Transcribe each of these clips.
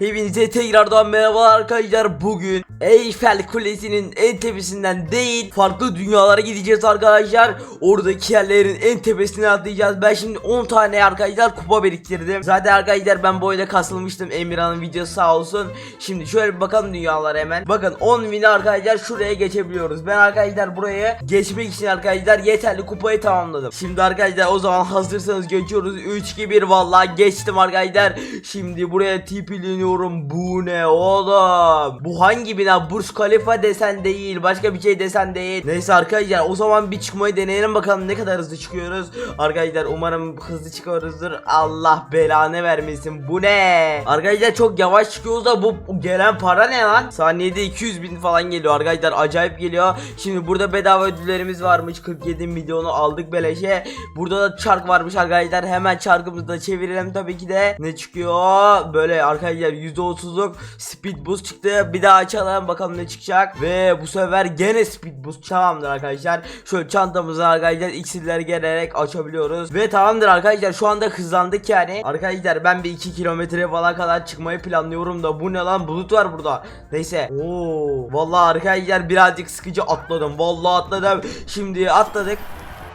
Hepinize tekrardan merhaba arkadaşlar. Bugün Eyfel Kulesi'nin en tepesinden değil farklı dünyalara gideceğiz arkadaşlar. Oradaki yerlerin en tepesine atlayacağız. Ben şimdi 10 tane arkadaşlar kupa biriktirdim. Zaten arkadaşlar ben bu oyunda kasılmıştım. Emirhan'ın videosu sağ olsun. Şimdi şöyle bir bakalım dünyalara hemen. Bakın 10 bin arkadaşlar şuraya geçebiliyoruz. Ben arkadaşlar buraya geçmek için arkadaşlar yeterli kupayı tamamladım. Şimdi arkadaşlar o zaman hazırsanız geçiyoruz. 3 2 1 vallahi geçtim arkadaşlar. Şimdi buraya tipileniyorum Bu ne oğlum? Bu hangi bina? Burj Khalifa desen değil Başka bir şey desen değil. Neyse arkadaşlar o zaman bir çıkmayı deneyelim bakalım ne kadar hızlı çıkıyoruz. Arkadaşlar umarım hızlı çıkıyoruzdur. Allah belanı vermesin. Bu ne? Arkadaşlar çok yavaş çıkıyoruz da bu gelen para ne lan? Saniyede 200 bin falan geliyor. Arkadaşlar acayip geliyor. Şimdi burada bedava ödüllerimiz varmış. 47 milyonu aldık beleşe. Burada da çark varmış arkadaşlar. Hemen çarkımızı da çevirelim tabii ki de. Ne çıkıyor? Böyle arkadaşlar %30'luk speed boost çıktı. Bir daha açalım bakalım ne çıkacak. Ve bu sefer gene speed boost tamamdır arkadaşlar. Şöyle çantamızı arkadaşlar iksirleri gelerek açabiliyoruz. Ve tamamdır arkadaşlar şu anda hızlandık yani. Arkadaşlar ben bir 2 kilometre falan kadar çıkmayı planlıyorum da bu ne lan? Bulut var burada. Neyse. Oo vallahi arkadaşlar birazcık sıkıcı atladım. Vallahi atladım. Şimdi atladık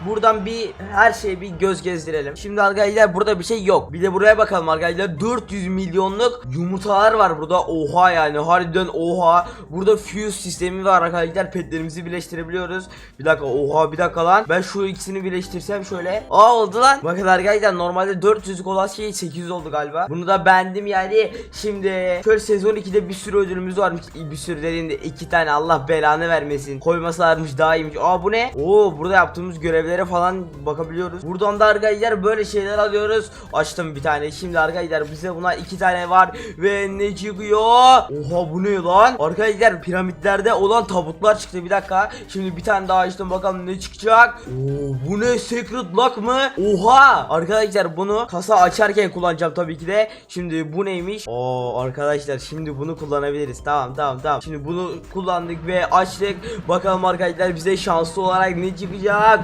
Buradan bir her şeye bir göz gezdirelim. Şimdi arkadaşlar burada bir şey yok. Bir de buraya bakalım arkadaşlar. 400 milyonluk yumurtalar var burada. Oha yani harbiden oha. Burada fuse sistemi var arkadaşlar. Petlerimizi birleştirebiliyoruz. Bir dakika oha bir dakika lan. Ben şu ikisini birleştirsem şöyle. Aa oldu lan. Bakın arkadaşlar normalde 400'lük olan şey 800 oldu galiba. Bunu da beğendim yani. Şimdi şöyle sezon 2'de bir sürü ödülümüz varmış. Bir sürü dediğimde iki tane Allah belanı vermesin. Koymasalarmış daha iyiymiş. Aa bu ne? Oo burada yaptığımız görevlere falan bakabiliyoruz. Buradan da arkadaşlar böyle şeyler alıyoruz. Açtım bir tane. Şimdi arkadaşlar bize buna iki tane var ve ne çıkıyor? Oha bu ne lan? Arkadaşlar piramitlerde olan tabutlar çıktı. Bir dakika. Şimdi bir tane daha açtım bakalım ne çıkacak? Oo bu ne secret lock mı? Oha! Arkadaşlar bunu kasa açarken kullanacağım tabii ki de. Şimdi bu neymiş? Oo arkadaşlar şimdi bunu kullanabiliriz. Tamam tamam tamam. Şimdi bunu kullandık ve açtık. Bakalım arkadaşlar bize şanslı olarak ne çıkacak?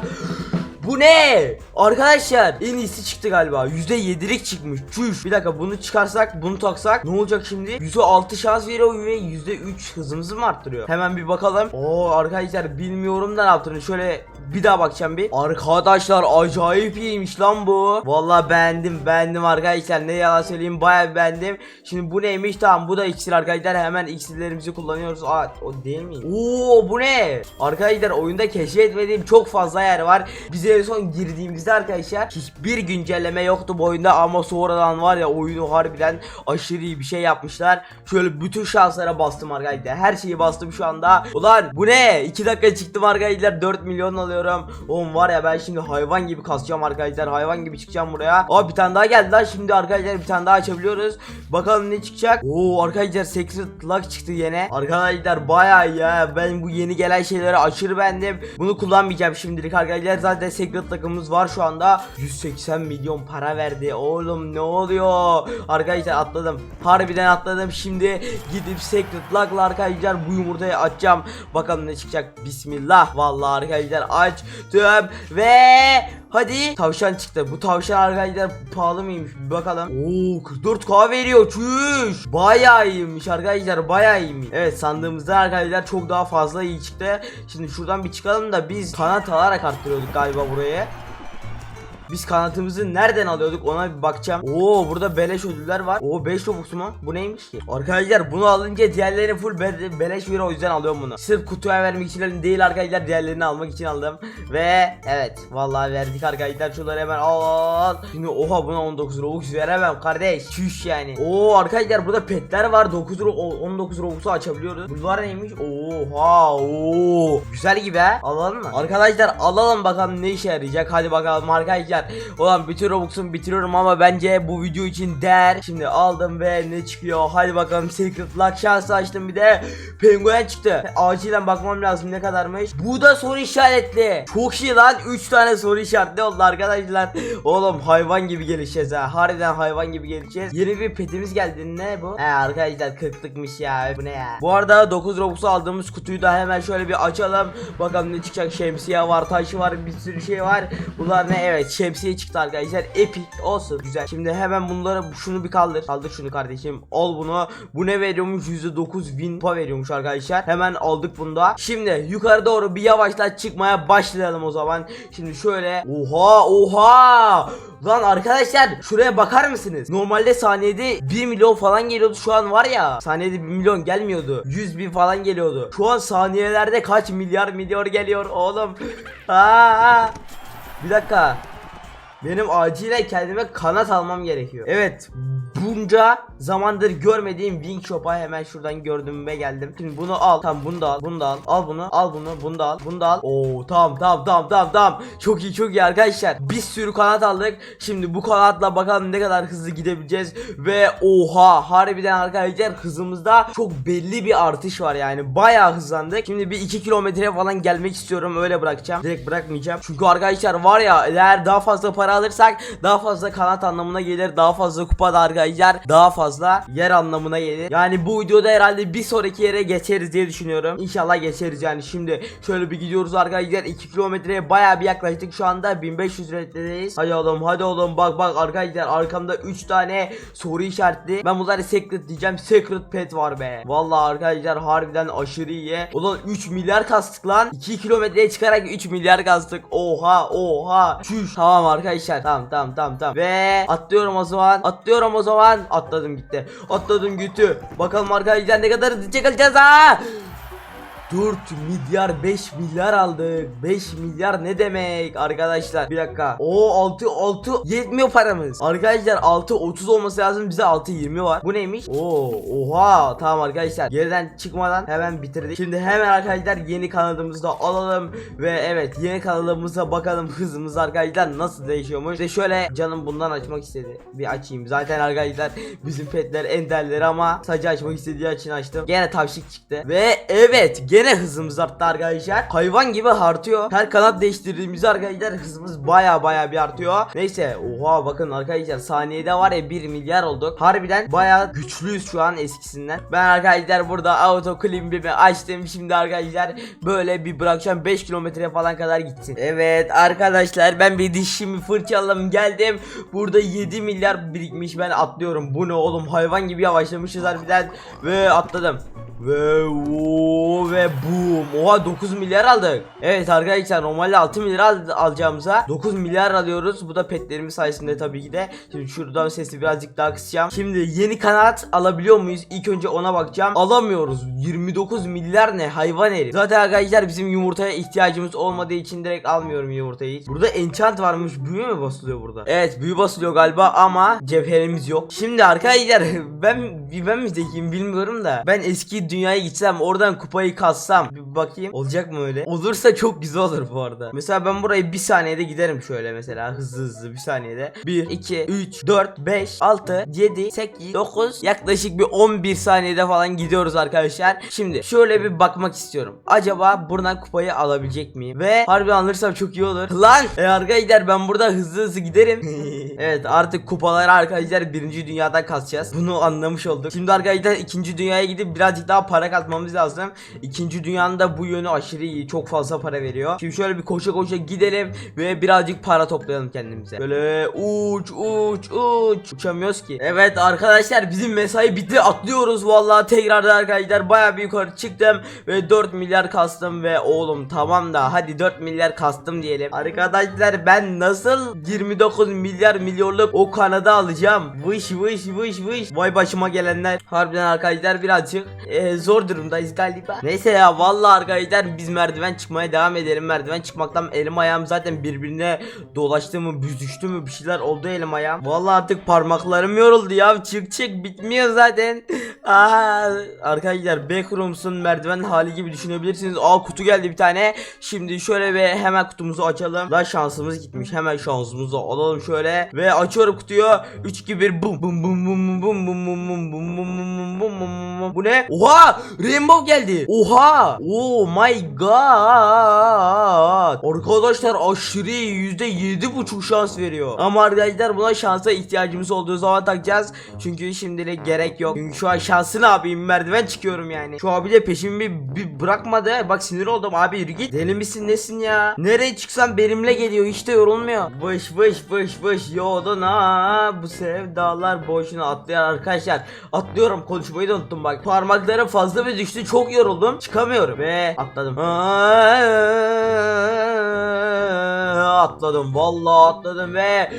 Bu ne? Arkadaşlar en iyisi çıktı galiba. %7'lik çıkmış. Çüş. Bir dakika bunu çıkarsak bunu taksak ne olacak şimdi? %6 şans veriyor ve %3 hızımızı mı arttırıyor? Hemen bir bakalım. Oo arkadaşlar bilmiyorum da ne yaptığını. Şöyle bir daha bakacağım bir. Arkadaşlar acayip iyiymiş lan bu. Vallahi beğendim beğendim arkadaşlar. Ne yalan söyleyeyim bayağı beğendim. Şimdi bu neymiş? Tamam bu da iksir arkadaşlar. Hemen iksirlerimizi kullanıyoruz. Aa o değil mi? Oo bu ne? Arkadaşlar oyunda keşfetmediğim çok fazla yer var. Biz en son girdiğimizde arkadaşlar hiçbir güncelleme yoktu bu oyunda ama sonradan var ya oyunu harbiden aşırı iyi bir şey yapmışlar. Şöyle bütün şanslara bastım arkadaşlar. Her şeyi bastım şu anda. Ulan bu ne? 2 dakika çıktım arkadaşlar 4 milyon alıyorum. Oğlum var ya ben şimdi hayvan gibi kasacağım arkadaşlar. Hayvan gibi çıkacağım buraya. Aa bir tane daha geldi lan. Şimdi arkadaşlar bir tane daha açabiliyoruz. Bakalım ne çıkacak. Oo arkadaşlar Secret Lock çıktı yine. Arkadaşlar iyi ya. Ben bu yeni gelen şeyleri aşırı beğendim. Bunu kullanmayacağım şimdilik arkadaşlar. Zaten Secret takımımız var şu anda. 180 milyon para verdi. Oğlum ne oluyor? Arkadaşlar atladım. Harbiden atladım. Şimdi gidip Secret Lock'la arkadaşlar bu yumurtayı açacağım. Bakalım ne çıkacak. Bismillah. Vallahi arkadaşlar açtım ve Hadi tavşan çıktı. Bu tavşan arkadaşlar pahalı mıymış? Bir bakalım. Oo 44k veriyor. Çüş. Bayağı iyiymiş arkadaşlar. Bayağı iyiymiş. Evet sandığımızda arkadaşlar çok daha fazla iyi çıktı. Şimdi şuradan bir çıkalım da biz kanat alarak arttırıyorduk galiba buraya. Biz kanatımızı nereden alıyorduk ona bir bakacağım. Oo burada beleş ödüller var. Oo 5 Robux mu? Bu neymiş ki? Arkadaşlar bunu alınca diğerleri full be beleş veriyor o yüzden alıyorum bunu. Sırf kutuya vermek için değil arkadaşlar diğerlerini almak için aldım. Ve evet vallahi verdik arkadaşlar şunları hemen al. Şimdi oha buna 19 Robux veremem kardeş. Çüş yani. Oo arkadaşlar burada petler var. 9 Ro- 19 Robux'u açabiliyoruz. Bunlar neymiş? Oha oo. Güzel gibi ha. Alalım mı? Arkadaşlar alalım bakalım ne işe yarayacak. Hadi bakalım arkadaşlar. Ulan bütün Robux'umu bitiriyorum ama bence bu video için değer. Şimdi aldım ve ne çıkıyor? Hadi bakalım Secret Lock şansı açtım bir de penguen çıktı. Acilen bakmam lazım ne kadarmış. Bu da soru işaretli. Çok iyi lan. 3 tane soru işaretli oldu arkadaşlar. Oğlum hayvan gibi gelişeceğiz ha. Harbiden hayvan gibi gelişeceğiz. Yeni bir petimiz geldi. Ne bu? He arkadaşlar 40'lıkmış ya. Bu ne ya? Bu arada 9 Robux'u aldığımız kutuyu da hemen şöyle bir açalım. Bakalım ne çıkacak. Şemsiye var, taşı var, bir sürü şey var. Bunlar ne? Evet şemsiye şemsiye çıktı arkadaşlar. Epic olsun güzel. Şimdi hemen bunları şunu bir kaldır. Kaldır şunu kardeşim. Al bunu. Bu ne veriyormuş? %9 win kupa veriyormuş arkadaşlar. Hemen aldık bunu da. Şimdi yukarı doğru bir yavaşla çıkmaya başlayalım o zaman. Şimdi şöyle. Oha oha. Lan arkadaşlar şuraya bakar mısınız? Normalde saniyede 1 milyon falan geliyordu. Şu an var ya saniyede 1 milyon gelmiyordu. 100 bin falan geliyordu. Şu an saniyelerde kaç milyar milyar geliyor oğlum. Aa, bir dakika. Benim acilen kendime kanat almam gerekiyor. Evet. Bunca zamandır görmediğim Wing Shop'a hemen şuradan gördüğüme geldim. Şimdi bunu al. Tamam bunu da al. Bunu da al. Al bunu. Al bunu. Bunu da al. Bunu da al. Oo tamam tamam tamam tamam tamam. Çok iyi çok iyi arkadaşlar. Bir sürü kanat aldık. Şimdi bu kanatla bakalım ne kadar hızlı gidebileceğiz. Ve oha harbiden arkadaşlar hızımızda çok belli bir artış var yani. Bayağı hızlandık. Şimdi bir 2 kilometre falan gelmek istiyorum. Öyle bırakacağım. Direkt bırakmayacağım. Çünkü arkadaşlar var ya eğer daha fazla para alırsak daha fazla kanat anlamına gelir. Daha fazla kupa da arkadaşlar daha fazla yer anlamına gelir. Yani bu videoda herhalde bir sonraki yere geçeriz diye düşünüyorum. İnşallah geçeriz yani. Şimdi şöyle bir gidiyoruz arkadaşlar. 2 kilometreye bayağı bir yaklaştık. Şu anda 1500 metredeyiz. Hadi oğlum hadi oğlum bak bak arkadaşlar arkamda 3 tane soru işaretli. Ben bunları secret diyeceğim. Secret pet var be. Vallahi arkadaşlar harbiden aşırı iyi. Ulan 3 milyar kastık lan. 2 kilometreye çıkarak 3 milyar kastık. Oha oha. Çüş. Tamam arkadaşlar. Tamam tamam tamam tamam. Ve atlıyorum o zaman. Atlıyorum o zaman. Atladım gitti. Atladım gitti. Bakalım arkadaşlar ne kadar hızlı çekileceğiz ha. 4 milyar 5 milyar aldık 5 milyar ne demek arkadaşlar? Bir dakika. O 6 6 yetmiyor paramız. Arkadaşlar 6 30 olması lazım. Bize 6 20 var. Bu neymiş? Oo oha. Tamam arkadaşlar. Geriden çıkmadan hemen bitirdik. Şimdi hemen arkadaşlar yeni kanalımızı da alalım. Ve evet yeni kanalımıza bakalım. Hızımız arkadaşlar nasıl değişiyormuş? İşte şöyle canım bundan açmak istedi. Bir açayım. Zaten arkadaşlar bizim petler enderleri ama sadece açmak istediği için açtım. Gene tavşik çıktı. Ve evet gene hızımız arttı arkadaşlar. Hayvan gibi artıyor. Her kanat değiştirdiğimiz arkadaşlar hızımız baya baya bir artıyor. Neyse oha bakın arkadaşlar saniyede var ya 1 milyar olduk. Harbiden baya güçlüyüz şu an eskisinden. Ben arkadaşlar burada auto klimbimi açtım. Şimdi arkadaşlar böyle bir bırakacağım. 5 kilometre falan kadar gitsin. Evet arkadaşlar ben bir dişimi fırçaladım geldim. Burada 7 milyar birikmiş ben atlıyorum. Bu ne oğlum? Hayvan gibi yavaşlamışız harbiden. Ve atladım. Ve o ve boom. Oha 9 milyar aldık. Evet arkadaşlar normalde 6 milyar al alacağımıza 9 milyar alıyoruz. Bu da petlerimiz sayesinde tabii ki de. Şimdi şuradan sesi birazcık daha kısacağım. Şimdi yeni kanat alabiliyor muyuz? İlk önce ona bakacağım. Alamıyoruz. 29 milyar ne? Hayvan herif. Zaten arkadaşlar bizim yumurtaya ihtiyacımız olmadığı için direkt almıyorum yumurtayı. Burada enchant varmış. Büyü mü basılıyor burada? Evet büyü basılıyor galiba ama cevherimiz yok. Şimdi arkadaşlar ben ben mi zekiyim bilmiyorum da ben eski dünyaya gitsem oradan kupayı kassam bir bakayım olacak mı öyle? Olursa çok güzel olur bu arada. Mesela ben burayı bir saniyede giderim şöyle mesela hızlı hızlı bir saniyede. 1 2 3 4 5 6 7 8 9 yaklaşık bir 11 saniyede falan gidiyoruz arkadaşlar. Şimdi şöyle bir bakmak istiyorum. Acaba buradan kupayı alabilecek miyim? Ve harbi alırsam çok iyi olur. Lan e arkadaşlar ben burada hızlı hızlı giderim. evet artık kupaları arkadaşlar birinci dünyada kasacağız. Bunu anlamış olduk. Şimdi arkadaşlar ikinci dünyaya gidip birazcık daha para katmamız lazım. İkinci dünyanın da bu yönü aşırı iyi. Çok fazla para veriyor. Şimdi şöyle bir koşa koşa gidelim ve birazcık para toplayalım kendimize. Böyle uç uç uç. Uçamıyoruz ki. Evet arkadaşlar bizim mesai bitti. Atlıyoruz vallahi tekrardan arkadaşlar. Baya bir yukarı çıktım ve 4 milyar kastım ve oğlum tamam da hadi 4 milyar kastım diyelim. Arkadaşlar ben nasıl 29 milyar milyonluk o Kanada alacağım? Vış vış vış vış. Vay başıma gelenler. Harbiden arkadaşlar birazcık e, zor durumdayız galiba. Neyse ya vallahi arkadaşlar biz merdiven çıkmaya devam edelim. Merdiven çıkmaktan elim ayağım zaten birbirine dolaştı mı büzüştü mü bir şeyler oldu elim ayağım. Vallahi artık parmaklarım yoruldu ya. Çık çık bitmiyor zaten. Aa, arkadaşlar backrooms'un merdiven hali gibi düşünebilirsiniz. Aa kutu geldi bir tane. Şimdi şöyle ve hemen kutumuzu açalım. Da şansımız gitmiş. Hemen şansımızı alalım şöyle ve açıyorum kutuyu. 3 2 1 bum bum bum bum bum bum bum bum bum bum bum bum bum bum. Bu ne? Oha! Rainbow geldi. Oha! Oh my god. Arkadaşlar aşırı yüzde yedi buçuk şans veriyor. Ama arkadaşlar buna şansa ihtiyacımız olduğu zaman takacağız. Çünkü şimdilik gerek yok. Çünkü şu an şansı ne yapayım? Merdiven çıkıyorum yani. Şu abi de peşimi bir, bir bırakmadı. Bak sinir oldum abi yürü git. Deli misin nesin ya? Nereye çıksam benimle geliyor. Hiç de yorulmuyor. Vış vış vış vış yoluna bu sevdalar boşuna atlıyor arkadaşlar. Atlıyorum konuşmayı da unuttum bak. Parmaklarım fazla bir düştü. Çok yoruldum. Çıkamıyorum ve atladım. Atladım. Vallahi atladım ve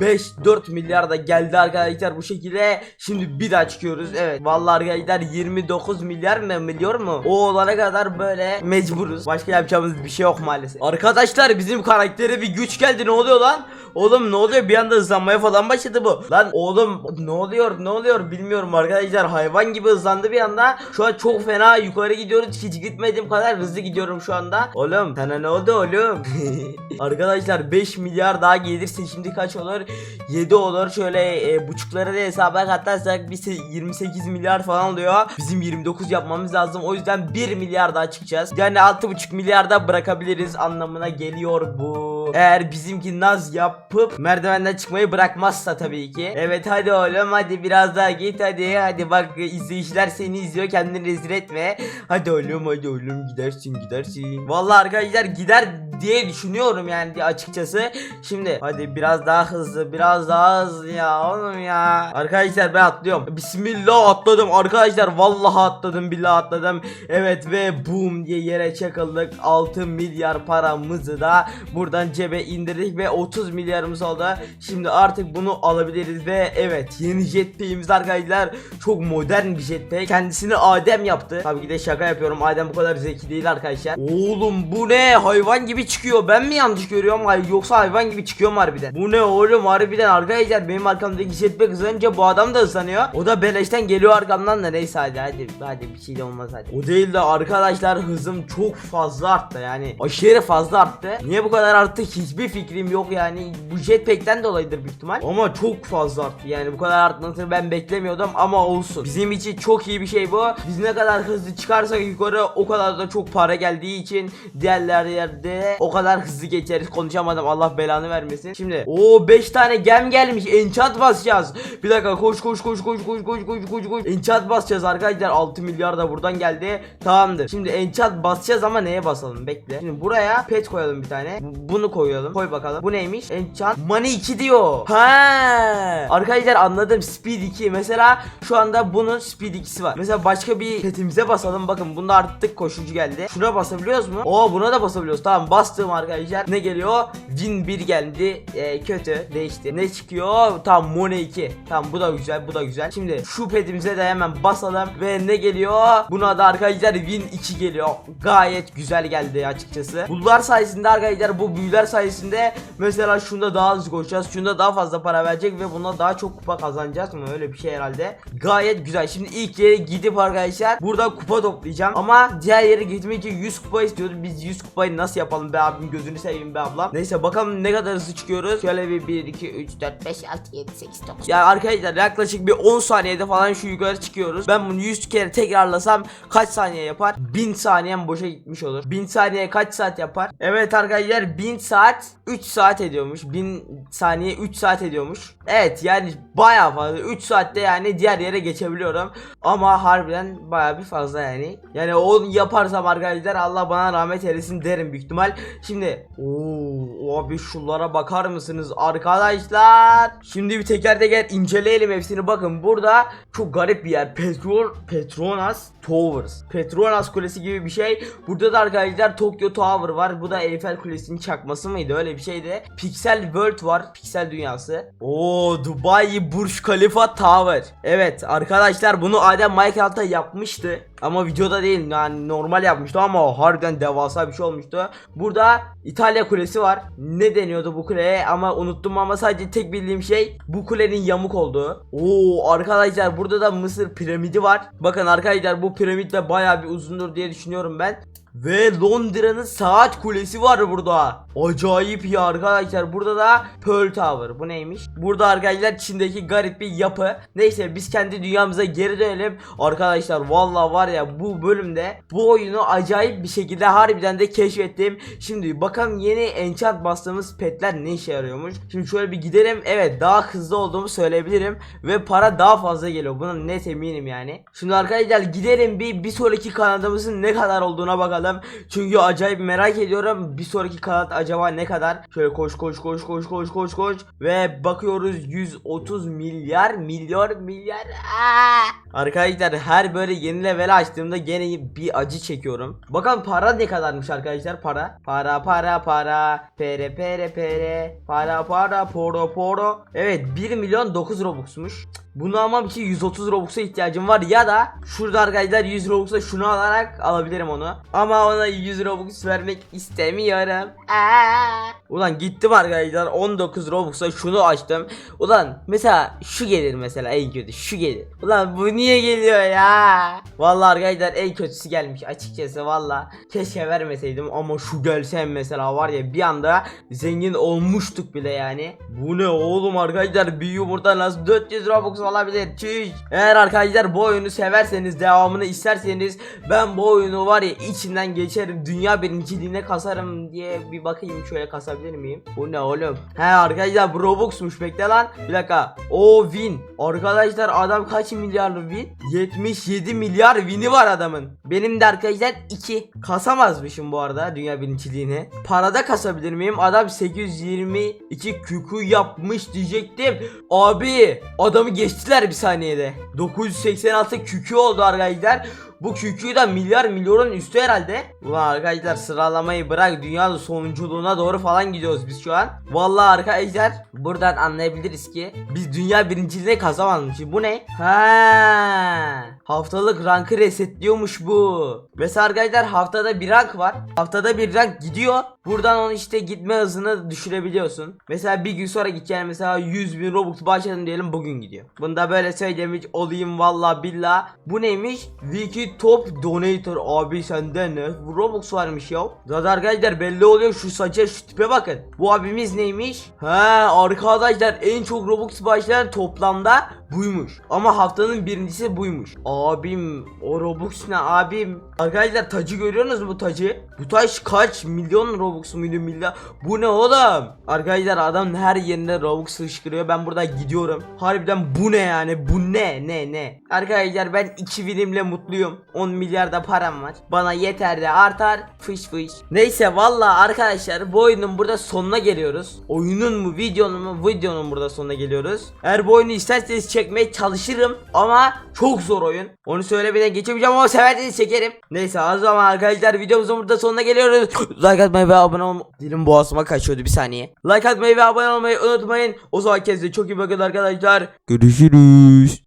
5-4 milyar da geldi arkadaşlar bu şekilde. Şimdi bir daha çıkıyoruz. Evet. Vallahi arkadaşlar 29 milyar mı milyon mu? O olana kadar böyle mecburuz. Başka yapacağımız bir şey yok maalesef. Arkadaşlar bizim karaktere bir güç geldi. Ne oluyor lan? Oğlum ne oluyor? Bir anda hızlanmaya falan başladı bu. Lan oğlum ne oluyor? Ne oluyor? Bilmiyorum arkadaşlar. Hayvan gibi hızlandı bir anda. Şu an çok fena yukarı gidiyoruz. Hiç gitmediğim kadar hızlı gidiyorum şu anda. Oğlum sana ne oldu oğlum? arkadaşlar 5 milyar daha gelirse şimdi kaç olur? 7 olur. Şöyle e, buçukları da hesaba katarsak se- 28 milyar falan oluyor. Bizim 29 yapmamız lazım. O yüzden 1 milyar daha çıkacağız. Yani 6,5 milyar da bırakabiliriz anlamına geliyor bu. Eğer bizimki naz yapıp merdivenden çıkmayı bırakmazsa tabii ki. Evet hadi oğlum hadi biraz daha git hadi. Hadi bak izleyiciler seni izliyor kendini rezil etme. Hadi oğlum hadi oğlum gidersin gidersin. Vallahi arkadaşlar gider diye düşünüyorum yani açıkçası. Şimdi hadi biraz daha hızlı biraz daha hızlı ya oğlum ya. Arkadaşlar ben atlıyorum. Bismillah atladım arkadaşlar vallahi atladım billahi atladım. Evet ve boom diye yere çakıldık. 6 milyar paramızı da buradan cebe indirdik ve 30 milyarımız oldu. Şimdi artık bunu alabiliriz ve evet yeni jetpack'imiz arkadaşlar çok modern bir jetpack. Kendisini Adem yaptı. Tabii ki de şaka yapıyorum. Adem bu kadar zeki değil arkadaşlar. Oğlum bu ne? Hayvan gibi çıkıyor. Ben mi yanlış görüyorum? Hayır yoksa hayvan gibi çıkıyor mu harbiden? Bu ne oğlum harbiden arkadaşlar benim arkamdaki jetpack hızlanınca bu adam da hızlanıyor. O da beleşten geliyor arkamdan da neyse hadi hadi hadi bir şey de olmaz hadi. O değil de arkadaşlar hızım çok fazla arttı yani aşırı fazla arttı. Niye bu kadar arttı hiçbir fikrim yok yani bu jetpack'ten dolayıdır büyük ihtimal. Ama çok fazla arttı yani bu kadar artmasını ben beklemiyordum ama olsun. Bizim için çok iyi bir şey bu. Biz ne kadar hızlı çıkarsak yukarı o kadar da çok para geldiği için diğerler yerde o kadar hızlı geçeriz. Konuşamadım Allah belanı vermesin. Şimdi o 5 tane gem gelmiş. Enchant basacağız. Bir dakika koş koş koş koş koş koş koş koş koş. Enchant basacağız arkadaşlar. 6 milyar da buradan geldi. Tamamdır. Şimdi enchant basacağız ama neye basalım? Bekle. Şimdi buraya pet koyalım bir tane. Bu- Bunu koyalım. Koy bakalım. Bu neymiş? Enchant money 2 diyor. Ha. Arkadaşlar anladım. Speed 2. Mesela şu anda bunun speed 2'si var. Mesela başka bir petimize basalım. Bakın bunda arttık koşucu geldi. Şuna basabiliyoruz mu? Oo buna da basabiliyoruz. Tamam bastım arkadaşlar. Ne geliyor? Win 1 geldi. Ee, kötü. Değişti. Ne çıkıyor? Tamam Money 2. Tamam bu da güzel. Bu da güzel. Şimdi şu petimize de hemen basalım. Ve ne geliyor? Buna da arkadaşlar Win 2 geliyor. Gayet güzel geldi açıkçası. Bunlar sayesinde arkadaşlar bu büyüler sayesinde mesela şunda daha hızlı koşacağız. Şunda daha fazla para verecek ve buna daha çok kupa kazanacağız mı? Öyle bir şey herhalde. Gayet güzel. Şimdi ilk yere gidip arkadaşlar burada kupa toplayacağım. Ama diğer yere gitmek için 100 kupa istiyordu. Biz 100 kupayı nasıl yapalım be abim gözünü seveyim be ablam. Neyse bakalım ne kadar hızlı çıkıyoruz. Şöyle bir 1 2 3 4 5 6 7 8 9. Ya arkadaşlar yaklaşık bir 10 saniyede falan şu yukarı çıkıyoruz. Ben bunu 100 kere tekrarlasam kaç saniye yapar? 1000 saniyem boşa gitmiş olur. 1000 saniye kaç saat yapar? Evet arkadaşlar 1000 saat 3 saat ediyormuş. 1000 saniye 3 saat ediyormuş. Evet yani bayağı fazla. 3 saatte yani diğer yere geçebiliyorum. Ama harbiden bayağı bir fazla yani. Yani onu yaparsam arkadaşlar Allah bana rahmet eylesin derim büyük ihtimal. Şimdi ooo abi şunlara bakar mısınız arkadaşlar? Şimdi bir teker teker inceleyelim hepsini. Bakın burada çok garip bir yer. Petrol Petronas Towers. Petronas Kulesi gibi bir şey. Burada da arkadaşlar Tokyo Tower var. Bu da Eiffel Kulesi'nin çakması mıydı? Öyle bir şeydi. Pixel World var. Pixel dünyası. Oo Dubai Burj Khalifa Tower. Evet arkadaşlar bunu Adem Minecraft'ta yapmıştı. Ama videoda değil yani normal yapmıştı ama harbiden devasa bir şey olmuştu. Burada İtalya Kulesi var. Ne deniyordu bu kuleye ama unuttum ama sadece tek bildiğim şey bu kulenin yamuk olduğu. Oo arkadaşlar burada da Mısır piramidi var. Bakın arkadaşlar bu piramit de bayağı bir uzundur diye düşünüyorum ben. Ve Londra'nın saat kulesi var burada. Acayip ya arkadaşlar. Burada da Pearl Tower. Bu neymiş? Burada arkadaşlar Çin'deki garip bir yapı. Neyse biz kendi dünyamıza geri dönelim. Arkadaşlar valla var ya bu bölümde bu oyunu acayip bir şekilde harbiden de keşfettim. Şimdi bakalım yeni enchant bastığımız petler ne işe yarıyormuş. Şimdi şöyle bir gidelim. Evet daha hızlı olduğumu söyleyebilirim. Ve para daha fazla geliyor. Buna net eminim yani. Şimdi arkadaşlar gidelim bir bir sonraki kanadımızın ne kadar olduğuna bakalım. Çünkü acayip merak ediyorum. Bir sonraki kanat acaba ne kadar? Şöyle koş koş koş koş koş koş koş. Ve bakıyoruz 130 milyar milyon milyar. Aa! Arkadaşlar her böyle yeni level açtığımda gene bir acı çekiyorum. Bakalım para ne kadarmış arkadaşlar para. Para para para. Pere pere pere. Para para poro poro. Evet 1 milyon 9 robuxmuş. Bunu almam için 130 robux'a ihtiyacım var ya da şurada arkadaşlar 100 robux'a şunu alarak alabilirim onu. Ama ona 100 robux vermek istemiyorum. Aa! Ulan gittim arkadaşlar 19 robux'a şunu açtım. Ulan mesela şu gelir mesela en kötü şu gelir. Ulan bu niye geliyor ya? Vallahi arkadaşlar en kötüsü gelmiş açıkçası valla. Keşke vermeseydim ama şu gelsem mesela var ya bir anda zengin olmuştuk bile yani. Bu ne oğlum arkadaşlar bir yumurta nasıl 400 robux olabilir çüş. Eğer arkadaşlar bu oyunu severseniz devamını isterseniz ben bu oyunu var ya içinden geçerim dünya birinciliğine kasarım diye bir bakayım şöyle kasabilir miyim? Bu ne oğlum? He arkadaşlar bu Robux'muş bekle lan. Bir dakika. O win. Arkadaşlar adam kaç milyarlı win? 77 milyar win'i var adamın. Benim de arkadaşlar 2. Kasamazmışım bu arada dünya birinciliğini. Parada kasabilir miyim? Adam 822 küku yapmış diyecektim. Abi adamı geçtiler bir saniyede. 986 kükü oldu arkadaşlar. Bu QQ'yu da milyar milyonun üstü herhalde. Ulan arkadaşlar sıralamayı bırak dünyanın sonunculuğuna doğru falan gidiyoruz biz şu an. Vallahi arkadaşlar buradan anlayabiliriz ki biz dünya birinciliğine kazanmamışız. Bu ne? Ha, haftalık rankı resetliyormuş bu. Mesela arkadaşlar haftada bir rank var. Haftada bir rank gidiyor. Buradan onu işte gitme hızını düşürebiliyorsun. Mesela bir gün sonra gideceğin mesela 100 bin Robux başladın diyelim bugün gidiyor. Bunda böyle söylemiş olayım valla billah. Bu neymiş? Wiki Top Donator abi sende ne? Bu Robux varmış ya. Zaten arkadaşlar belli oluyor şu saça şu tipe bakın. Bu abimiz neymiş? Ha arkadaşlar en çok Robux başlayan toplamda buymuş. Ama haftanın birincisi buymuş. Abim o Robux ne abim? Arkadaşlar tacı görüyorsunuz bu tacı? Bu taş kaç milyon Robux muydu milyar? Bu ne oğlum? Arkadaşlar adam her yerinde Robux fışkırıyor. Ben burada gidiyorum. Harbiden bu ne yani? Bu ne? Ne ne? Arkadaşlar ben 2 birimle mutluyum. 10 milyarda param var. Bana yeter de artar. Fış fış. Neyse valla arkadaşlar bu oyunun burada sonuna geliyoruz. Oyunun mu videonun mu videonun burada sonuna geliyoruz. Eğer bu oyunu isterseniz çekmeye çalışırım ama çok zor oyun. Onu söylemeden geçemeyeceğim ama severseniz çekerim. Neyse o zaman arkadaşlar videomuzun burada sonuna geliyoruz. like atmayı ve abone olmayı. Dilim boğazıma kaçıyordu bir saniye. Like atmayı ve abone olmayı unutmayın. O zaman kendinize çok iyi bakın arkadaşlar. Görüşürüz.